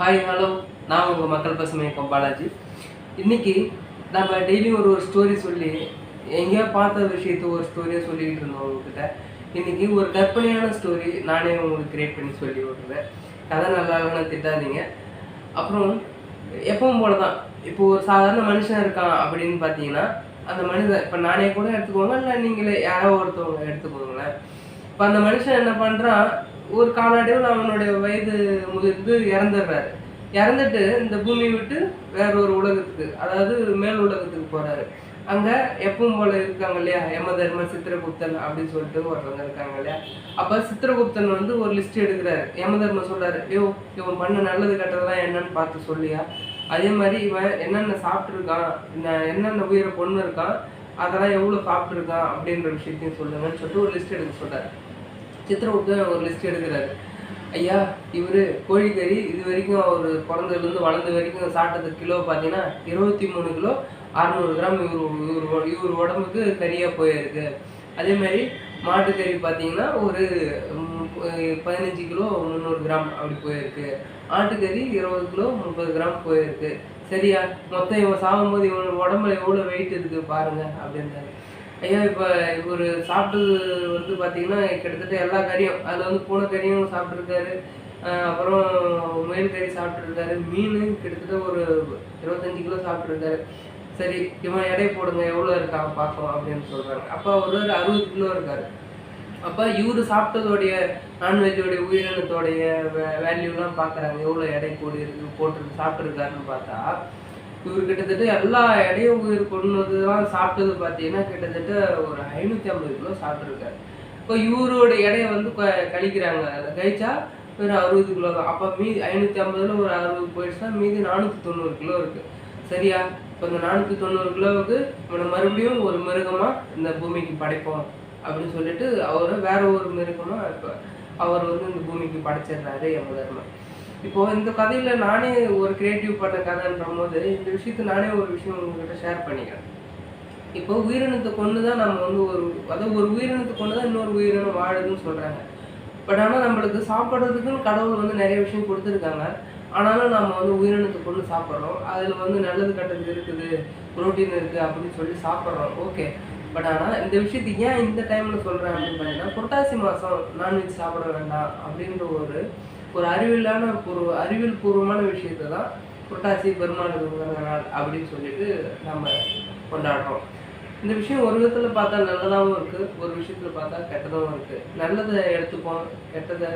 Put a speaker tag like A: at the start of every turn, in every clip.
A: Hi hello நான் உங்கள் மக்கள் பசுமை பாலாஜி. இன்றைக்கி நம்ம டெய்லியும் ஒரு ஒரு ஸ்டோரி சொல்லி எங்கேயோ பார்த்த விஷயத்த ஒரு ஸ்டோரியாக சொல்லிக்கிட்டு இருந்தோம் உங்ககிட்ட. இன்றைக்கி ஒரு கற்பனையான ஸ்டோரி நானே உங்களுக்கு கிரியேட் பண்ணி சொல்லி விடுறேன். கதை நல்லா திட்டாதீங்க. அப்புறம் எப்பவும் போல தான் இப்போ ஒரு சாதாரண மனுஷன் இருக்கான் அப்படின்னு பார்த்தீங்கன்னா அந்த மனிதன் இப்போ நானே கூட எடுத்துக்கோங்க இல்லை நீங்களே யாரோ ஒருத்தவங்க எடுத்துக்கோங்களேன். இப்போ அந்த மனுஷன் என்ன பண்ணுறான் ஒரு காலாடியில் அவனுடைய வயது முதிர்ந்து இறந்துடுறாரு. இறந்துட்டு இந்த பூமியை விட்டு வேற ஒரு உலகத்துக்கு அதாவது மேல் உலகத்துக்கு போறாரு. அங்க எப்பவும் போல இருக்காங்க இல்லையா? யமதர்ம சித்திரகுப்தன் அப்படின்னு சொல்லிட்டு ஒருத்தவங்க இருக்காங்க இல்லையா? அப்ப சித்திரகுப்தன் வந்து ஒரு லிஸ்ட் எடுக்கிறாரு. யமதர்மன் சொல்றாரு ஐயோ இவன் பண்ண நல்லது கெட்டதெல்லாம் என்னன்னு பார்த்து சொல்லியா? அதே மாதிரி இவன் என்னென்ன சாப்பிட்ருக்கான் என்னென்ன உயிரை பொண்ணு இருக்கான்? அதெல்லாம் எவ்வளோ சாப்பிட்ருக்கான் அப்படின்ற விஷயத்தையும் சொல்லுங்கன்னு சொல்லிட்டு ஒரு லிஸ்ட் எடுக்க சொல்றாரு. சித்திரகுப்தன் ஒரு லிஸ்ட் எடுக்கிறாரு. ஐயா இவர் கோழிக்கறி இது வரைக்கும் அவர் பிறந்ததுலேருந்து வளர்ந்த வரைக்கும் சாப்பிட்டது கிலோ பார்த்தீங்கன்னா இருபத்தி மூணு கிலோ அறநூறு கிராம் இவர் இவர் இவர் உடம்புக்கு கறியாக போயிருக்கு. அதே மாதிரி மாட்டுக்கறி பார்த்தீங்கன்னா ஒரு பதினஞ்சு கிலோ முந்நூறு கிராம் அப்படி போயிருக்கு. ஆட்டுக்கறி இருபது கிலோ முப்பது கிராம் போயிருக்கு. சரியா? மொத்தம் இவன் சாகும்போது இவன் உடம்புல எவ்வளோ வெயிட் இருக்குது பாருங்கள் அப்படின்றாரு. ஐயா இப்போ இவர் சாப்பிட்டது வந்து பார்த்தீங்கன்னா கிட்டத்தட்ட எல்லா கறியும் அதில் வந்து பூனை கறியும் சாப்பிட்ருக்காரு அப்புறம் முயல் கறி சாப்பிட்ருக்காரு மீன் கிட்டத்தட்ட ஒரு இருபத்தஞ்சி கிலோ சாப்பிட்ருக்காரு சரி இவன் எடை போடுங்க எவ்வளோ இருக்கான் பார்க்கலாம் அப்படின்னு சொல்கிறாங்க அப்போ ஒரு ஒரு அறுபது கிலோ இருக்காரு. அப்போ இவர் சாப்பிட்டதோடைய நான்வெஜ்ஜோடைய உயிரினத்தோடைய வேல்யூலாம் பார்க்குறாங்க. எவ்வளோ எடை கூடி இருக்கு போட்டு சாப்பிட்ருக்காருன்னு பார்த்தா இவர் கிட்டத்தட்ட எல்லா இடையும் உயிர் கொண்டதுலாம் சாப்பிட்டது பார்த்தீங்கன்னா கிட்டத்தட்ட ஒரு ஐநூற்றி ஐம்பது கிலோ சாப்பிட்ருக்காரு இப்போ இவரோட எடையை வந்து கழிக்கிறாங்க. அதை கழிச்சா ஒரு அறுபது கிலோ தான். அப்போ மீதி ஐநூற்றி ஐம்பதுல ஒரு அறுபது போயிடுச்சுன்னா மீதி நானூற்றி தொண்ணூறு கிலோ இருக்குது சரியா? இப்போ இந்த நானூற்றி தொண்ணூறு கிலோவுக்கு இவனை மறுபடியும் ஒரு மிருகமாக இந்த பூமிக்கு படைப்போம் அப்படின்னு சொல்லிட்டு அவரை வேற ஒரு மிருகமாக இப்போ அவர் வந்து இந்த பூமிக்கு படைச்சிடுறாரு யமதர்மன். இப்போ இந்த கதையில நானே ஒரு கிரியேட்டிவ் பண்ண கதைன்ற போது இந்த விஷயத்தை நானே ஒரு விஷயம் உங்ககிட்ட ஷேர் பண்ணிக்கிறேன். இப்போ உயிரினத்தை கொண்டு தான் நம்ம வந்து ஒரு அதாவது ஒரு உயிரினத்தை கொண்டு தான் இன்னொரு உயிரினம் வாழுதுன்னு சொல்றாங்க. பட் ஆனால் நம்மளுக்கு சாப்பிட்றதுக்குன்னு கடவுள் வந்து நிறைய விஷயம் கொடுத்துருக்காங்க. ஆனாலும் நம்ம வந்து உயிரினத்தை கொண்டு சாப்பிட்றோம். அதில் வந்து நல்லது கெட்டது இருக்குது புரோட்டீன் இருக்குது அப்படின்னு சொல்லி சாப்பிட்றோம். ஓகே பட் ஆனால் இந்த விஷயத்தை ஏன் இந்த டைமில் சொல்கிறேன் அப்படின்னு பார்த்தீங்கன்னா புரட்டாசி மாதம் நான்வெஜ் சாப்பிட வேண்டாம் அப்படின்ற ஒரு ஒரு அறிவியலான ஒரு அறிவியல் பூர்வமான விஷயத்தை தான் புரட்டாசி பெருமாள் நாள் அப்படின்னு சொல்லிட்டு நம்ம கொண்டாடுறோம். இந்த விஷயம் ஒரு விதத்தில் பார்த்தா நல்லதாகவும் இருக்குது ஒரு விஷயத்தில் பார்த்தா கெட்டதாகவும் இருக்குது நல்லதை எடுத்துப்போம் கெட்டதை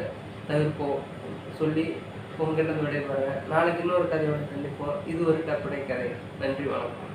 A: தவிர்ப்போம் சொல்லி உங்ககிட்ட விடைபெறேன். நாளைக்கு இன்னொரு கதையோட சந்திப்போம். இது ஒரு கற்பனை கதை. நன்றி வணக்கம்.